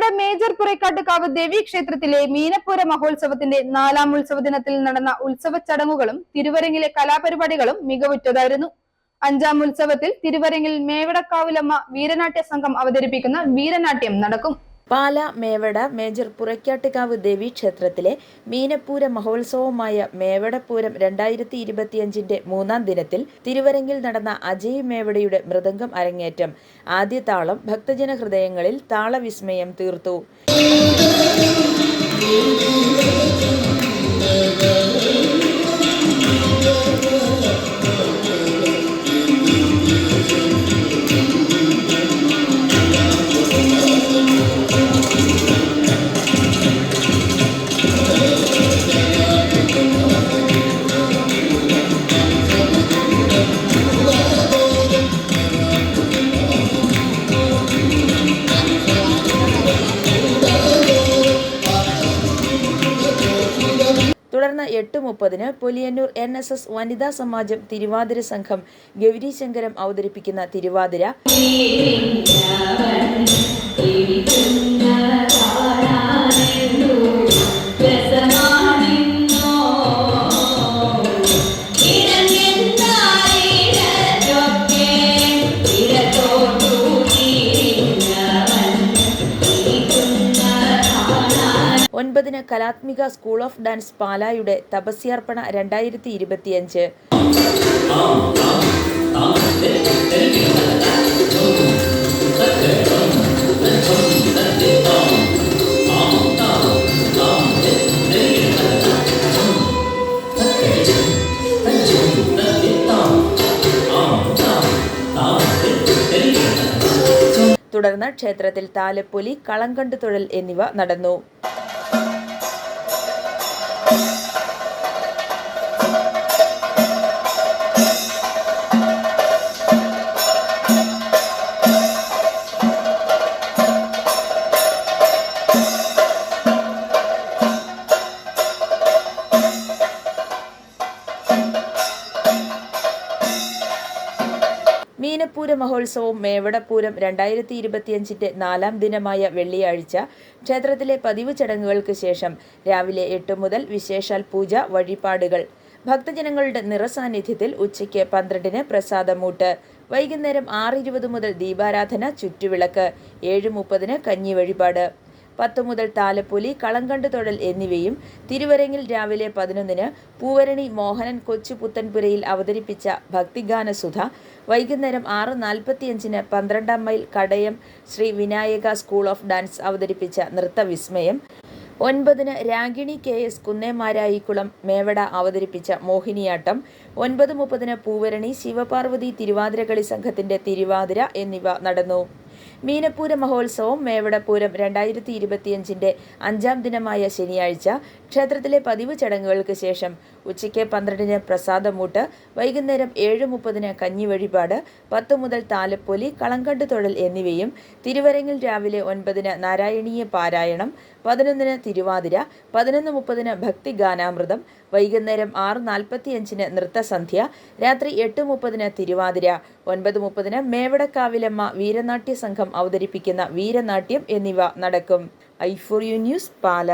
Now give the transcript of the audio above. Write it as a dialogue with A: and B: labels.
A: Mevada major ദേവി ക്ഷേത്രത്തിലെ മീനപ്പൂര മഹോത്സവത്തിന്റെ നാലാം ഉത്സവ ദിനത്തിൽ നടന്ന ഉത്സവ ചടങ്ങുകളും തിരുവരങ്ങിലെ കലാപരിപാടികളും മികവുറ്റതായിരുന്നു. അഞ്ചാം ഉത്സവത്തിൽ തിരുവരങ്ങിൽ മേവടക്കാവിലമ്മ വീരനാട്യ സംഘം അവതരിപ്പിക്കുന്ന വീരനാട്യം നടക്കും.
B: പാല മേവട മേജർ പുറയ്ക്കാട്ടുകാവ് ദേവി ക്ഷേത്രത്തിലെ മീനപ്പൂര മഹോത്സവമായ മേവടപ്പൂരം രണ്ടായിരത്തി ഇരുപത്തിയഞ്ചിന്റെ മൂന്നാം ദിനത്തിൽ തിരുവരങ്ങിൽ നടന്ന അജയ് മേവടയുടെ മൃദംഗം അരങ്ങേറ്റം. ആദ്യ താളം ഭക്തജന ഹൃദയങ്ങളിൽ താളവിസ്മയം തീർത്തു. തുടർന്ന് എട്ട് മുപ്പതിന് പൊലിയന്നൂർ എൻ എസ് എസ് വനിതാ സമാജം തിരുവാതിര സംഘം ഗൗരീശങ്കരം അവതരിപ്പിക്കുന്ന Thiruvathira. Kalathmika school of dance പാലായുടെ തപസ്യാർപ്പണ രണ്ടായിരത്തി ഇരുപത്തിയഞ്ച് തുടർന്ന് ക്ഷേത്രത്തിൽ താലപ്പൊലി കളങ്കണ്ട് തൊഴൽ എന്നിവ നടന്നു. മീനപ്പൂര മഹോത്സവം മേവടപ്പൂരം രണ്ടായിരത്തി ഇരുപത്തിയഞ്ചിന്റെ നാലാം ദിനമായ വെള്ളിയാഴ്ച ക്ഷേത്രത്തിലെ പതിവ് ചടങ്ങുകൾക്ക് ശേഷം രാവിലെ എട്ട് മുതൽ വിശേഷാൽ പൂജ വഴിപാടുകൾ. ഭക്തജനങ്ങളുടെ നിറസാന്നിധ്യത്തിൽ ഉച്ചയ്ക്ക് പന്ത്രണ്ടിന് പ്രസാദമൂട്ട് വൈകുന്നേരം ആറ് ഇരുപത് മുതൽ ദീപാരാധന ചുറ്റുവിളക്ക് ഏഴ് മുപ്പതിന് കഞ്ഞി വഴിപാട്. പത്ത് മുതൽ താലപ്പൊലി കളങ്കണ്ട് തൊഴൽ എന്നിവയും തിരുവരങ്ങിൽ രാവിലെ പതിനൊന്നിന് പൂവരണി മോഹനൻ കൊച്ചു പുത്തൻപുരയിൽ അവതരിപ്പിച്ച ഭക്തിഗാനസുധ വൈകുന്നേരം ആറ് നാൽപ്പത്തിയഞ്ചിന് പന്ത്രണ്ടാം mile Kadayam Sree Vinayaka school of dance അവതരിപ്പിച്ച നൃത്തവിസ്മയം ഒൻപതിന് രാഗിണി കെ എസ് കുന്നേമാരായിക്കുളം മേവട അവതരിപ്പിച്ച മോഹിനിയാട്ടം ഒൻപത് മുപ്പതിന് പൂവരണി ശിവപാർവതി തിരുവാതിരകളി സംഘത്തിന്റെ തിരുവാതിര എന്നിവ നടന്നു. മീനപ്പൂര മഹോത്സവം മേവടപ്പൂരം രണ്ടായിരത്തി ഇരുപത്തിയഞ്ചിന്റെ അഞ്ചാം ദിനമായ ശനിയാഴ്ച ക്ഷേത്രത്തിലെ പതിവ് ചടങ്ങുകൾക്ക് ശേഷം ഉച്ചയ്ക്ക് പന്ത്രണ്ടിന് പ്രസാദമൂട്ട് വൈകുന്നേരം ഏഴ് മുപ്പതിന് കഞ്ഞി വഴിപാട് പത്ത് മുതൽ താലപ്പൊലി കളങ്കണ്ട് തൊഴൽ എന്നിവയും തിരുവരങ്ങിൽ രാവിലെ ഒൻപതിന് നാരായണീയ പാരായണം പതിനൊന്നിന് തിരുവാതിര പതിനൊന്ന് മുപ്പതിന് ഭക്തിഗാനാമൃതം വൈകുന്നേരം ആറ് നാൽപ്പത്തിയഞ്ചിന് നൃത്തസന്ധ്യ രാത്രി എട്ട് മുപ്പതിന് തിരുവാതിര ഒൻപത് മുപ്പതിന് മേവടക്കാവിലമ്മ വീരനാട്യ സംഘം അവതരിപ്പിക്കുന്ന വീരനാട്യം എന്നിവ നടക്കും. I for you news Pala.